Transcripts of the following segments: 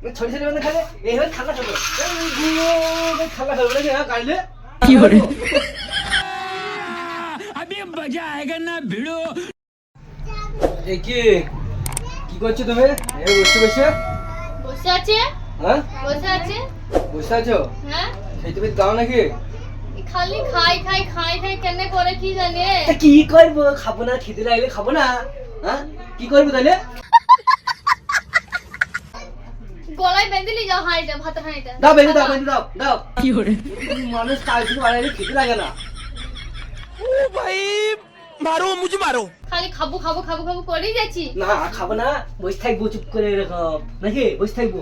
ছোট ছোট মানে খালে এইভাবে খেলা খেলব এই গুলো খেলা খেলব নাকি হ্যাঁ গাইলে কি কি কি করছ তুমি এই বসে বসে বসে আছে হ্যাঁ বসে আছে বসে আছো হ্যাঁ খেতে পেতে দাও নাকি খালি খাই খাই খাই খাই কেন করে কি জানে কি করব খাব না খেতে লাগলে খাব না হ্যাঁ কি করব তাহলে গলায় বেঁধে নিয়ে যাও হাঁড়িটা ভাতের হাঁড়িটা দাও বেঁধে দাও বেঁধে দাও দাও। কি মানুষ কাজ বাড়াইলে খেতে লাগে না। খালি খাব খাব খাব খাব করেই যাচ্ছি। না খাব না বসে থাকব চুপ করে এরকম। নাকি? বসে থাকব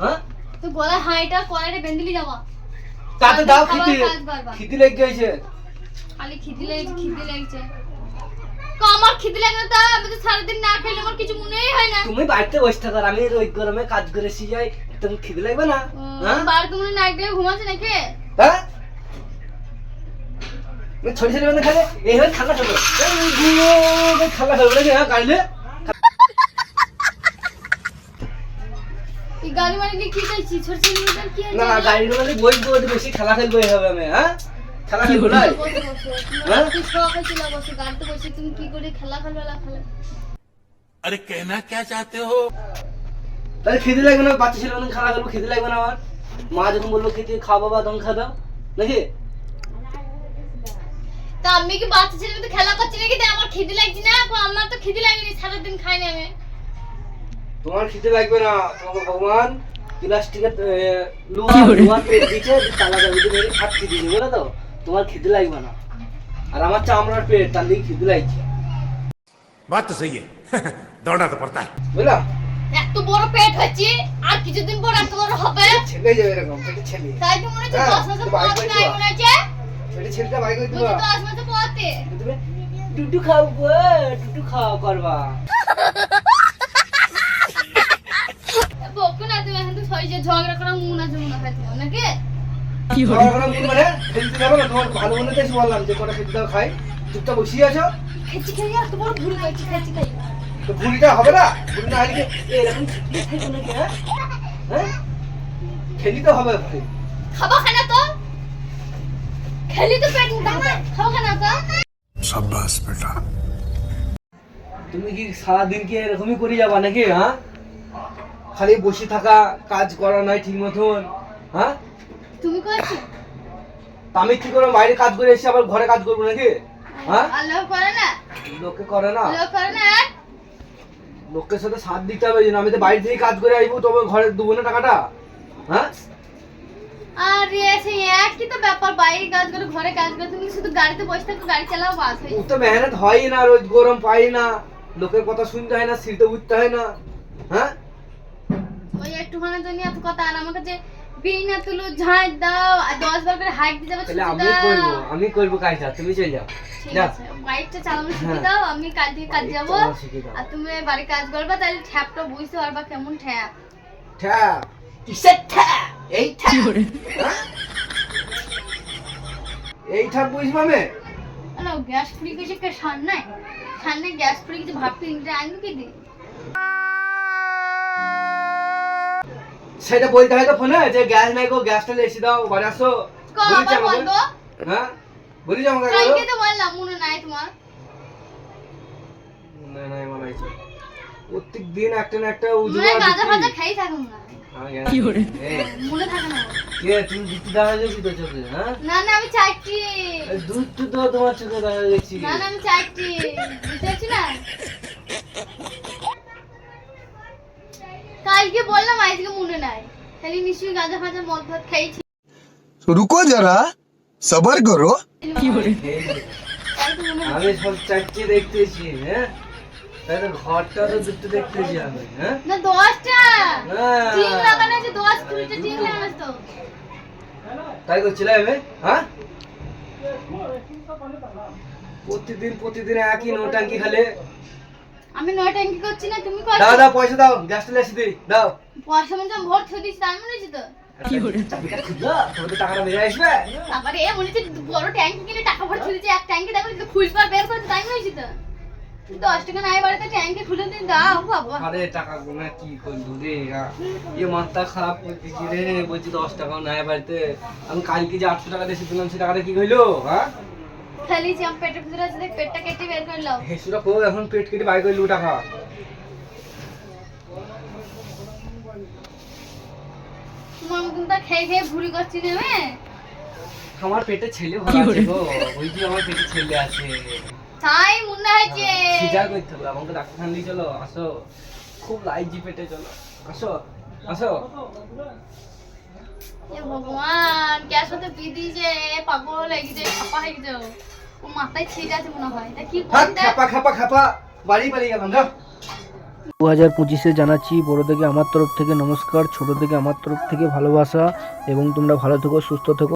হ্যাঁ? তো গলায় হাঁড়িটা কড়াইটা বেঁধে নিয়ে যাওয়া তাতে দাও খিদে। করবা। লেগে গেছে। খালি খিদে লেগেছে খিদে লেগেছে। আমার খিদে লাগে না তা আমি তো সারাদিন না খেলে আমার কিছু মনেই হয় না। তুমি বাড়িতে বসে থাকো আমি ওই গরমে কাজ করে এসে যাই তুমি খিদে লাগবে না? হ্যাঁ? বাড়িতে মনে নাক দিয়ে ঘুমাচ্ছে নাকি? হ্যাঁ? ছোট ছোট মানে খালে? এইভাবে খেলা গুলো খেলা নাকি হ্যাঁ গাড়ি মানে কি চাইছি ছোট ছোট কি না গাড়ির মানে বসবো বেশি খেলা খেলব এইভাবে আমি হ্যাঁ? খেলা হ্যাঁ? তুমি কি করে আরে কেনা কে চাতে হো? তাহলে খেতে লাগবে না বাচ্চা ছেলে অনেক খেলা করব খেতে লাগবে না আমার মা যখন বলল খেতে খাওয়া বাবা তখন খা দাও। নাকি? তা আমি কি বাচ্চা ছেলে তো খেলা করছি নাকি? তাই আমার খিদে লাগছে না আমার তো খিদে লাগেনি সারাদিন খাই না আমি। তোমার খিদে লাগবে না তোমাকে ভগবান প্লাস্টিকের লোহা লোহা দিয়েছে তালা দিয়ে আটকে দিয়েছে বলে তো? তোমার খিদে লাগবে না। আর আমার চামড়ার পেট তার দিকে খিদে লাগছে। বাত তো সই দৌড়া তো পড়তা। বুঝলা এত বড় পেট হচ্ছে আর কিছুদিন পর এত বড় হবে। ছেলে যাবে এরকম পেটে ছেলে। তাই তো মনে হচ্ছে হ্যাঁ, দশ মাসে পথ নাই মনে হচ্ছে? পেটে ছেলেটা বাইক হইতো তুমি দশ মাসে পড়তে। টুটু খাও গো টুটু খাও করবা। বকুন আতে মানে তো সই ঝগড়া করা মুনা জমুনা হয় তোমার নাকি? মানে হ্যাঁ? হ্যাঁ? তুমি কি সারাদিন কি এরকমই করে যাবা নাকি হ্যাঁ? খালি বসে থাকা কাজ করা নয় ঠিক মতন হ্যাঁ? তুমি করছ আমি কি করে বাইরে কাজ করে এসে আবার ঘরে কাজ করব নাকি? হ্যাঁ? আল্লাহ করে না? লোকে করে না? আল্লাহ করে না লোকের সাথে সাথ দিতে হবে যেন আমি তো বাইরে থেকে কাজ করে আসব তবে ঘরে দেবো না টাকাটা? হ্যাঁ? আরে সেই একই তো ব্যাপার বাইরে কাজ করে ঘরে কাজ করে তুমি শুধু গাড়িতে বসে থাকো গাড়ি চালাও বাস ও তো মেহনত হয় না রোজ গরম পাই না লোকের কথা শুনতে হয় না সিটে উঠতে হয় না হ্যাঁ? ওই একটুখানি জন্য এত কথা আর আমাকে যে বিনা তুলো ঝাঁট দাও আর দশ বার করে হাইক দিয়ে যাবে তাহলে আমি করব আমি করব কাজটা তুমি চলে যাও। ঠিক আছে বাইকটা চালানো শিখে হ্যাঁ। দাও আমি কাল থেকে কাজ যাব। আর তুমি বাড়ি কাজ করবে তাহলে ঠ্যাপটা বুঝতে পারবা কেমন ঠ্যাপ। ঠ্যাপ। কিসের ঠ্যাপ? এই ঠ্যাপ। এই ঠ্যাপ বুঝব না গ্যাস ফুরি গেছে কে সামনে সামনে গ্যাস ফুরি গেছে ভাবতে আনব কি দি সেটা বলতে হয় তো ফোনে যে গ্যাস নাই গো গ্যাসটা এসে দাও ঘরে আসো। বলেছি আমাকে? হ্যাঁ? বলেছি আমাকে একবার? কালকে তো বললাম মনে নাই তোমার। না না মনে হয়েছে প্রত্যেক দিন একটা না একটা উজু মনে গাঁজা ফাজা খাই থাকুন না। কি মনে থাকে না। কে তুমি যাচ্ছি তো চোখে হ্যাঁ? না না আমি চাইছি। দুধ তো তো তোমার চোখে দেখা যাচ্ছি না না আমি চাইছি। বুঝতে না? আজকে বললাম আজকে মনে নাই। খালি নিশ্চয়ই গাঁজা ফাজা মদ ভাত খাইছি। রুকো যারা সবার করো। কি বলে আমি সব চাচ্ছি দেখতেছি হ্যাঁ? হ্যাঁ? তাই করছিল হ্যাঁ? প্রতিদিন প্রতিদিন একই নোটাঙ্কি খালে আমি নয় ট্যাঙ্কি করছি না তুমি করছ? দাও দাও পয়সা দাও গ্যাসটা লেসে দিই দাও। পয়সা মনে ভোট থুয়ে দিচ্ছি তাই মনে হচ্ছে তো? কি তো টাকাটা বেরিয়ে আসবে? তারপরে এ বড় ট্যাঙ্কি কিনে টাকা ভরে দিচ্ছে এক ট্যাঙ্কি দেখো খুলবার বের করে তাই মনে হচ্ছে তো? দশ টাকা নাই বাড়িতে ট্যাঙ্কে খুলে দিন দাও বাবা। আরে টাকা গোনা কি করলু রে আ, এ মাথা খারাপ করতেছি রে বলছি দশ টাকাও নাই বাড়িতে। আমি কালকে যে আটশো টাকা দিয়ে দিলাম সে টাকাটা কি হইল হ্যাঁ? খালি যে আমার পেটের ভিতরে আছে দেখ, পেটটা কেটে বের করে লাও হেসুটা কো এখন পেট কেটে বাই করলু টাকা তোমার মতন তা খেয়ে খেয়ে ভুল করছি না মে। আমার পেটে ছেলে ভরা আছে গো ওই যে আমার পেটে ছেলে আছে। তাই মনে হয়েছে সিজার করতে হবে আমাকে ডাক্তার নিয়ে চলো আসো। খুব লাইজি পেটে চলো। আসো আসো। ভগবান গ্যাস হতে পি দিয়েছে পাগল হয়ে গেছে খাপা হয়ে গেছে ও। মাথায় ছিট আছে মনে হয়। তা কি খাপা খাপা খাপা বাড়ি বাড়ি গেলাম না দু হাজার পঁচিশে জানাচ্ছি বড় থেকে আমার তরফ থেকে নমস্কার ছোট থেকে আমার তরফ থেকে ভালোবাসা এবং তোমরা ভালো থেকো সুস্থ থেকো।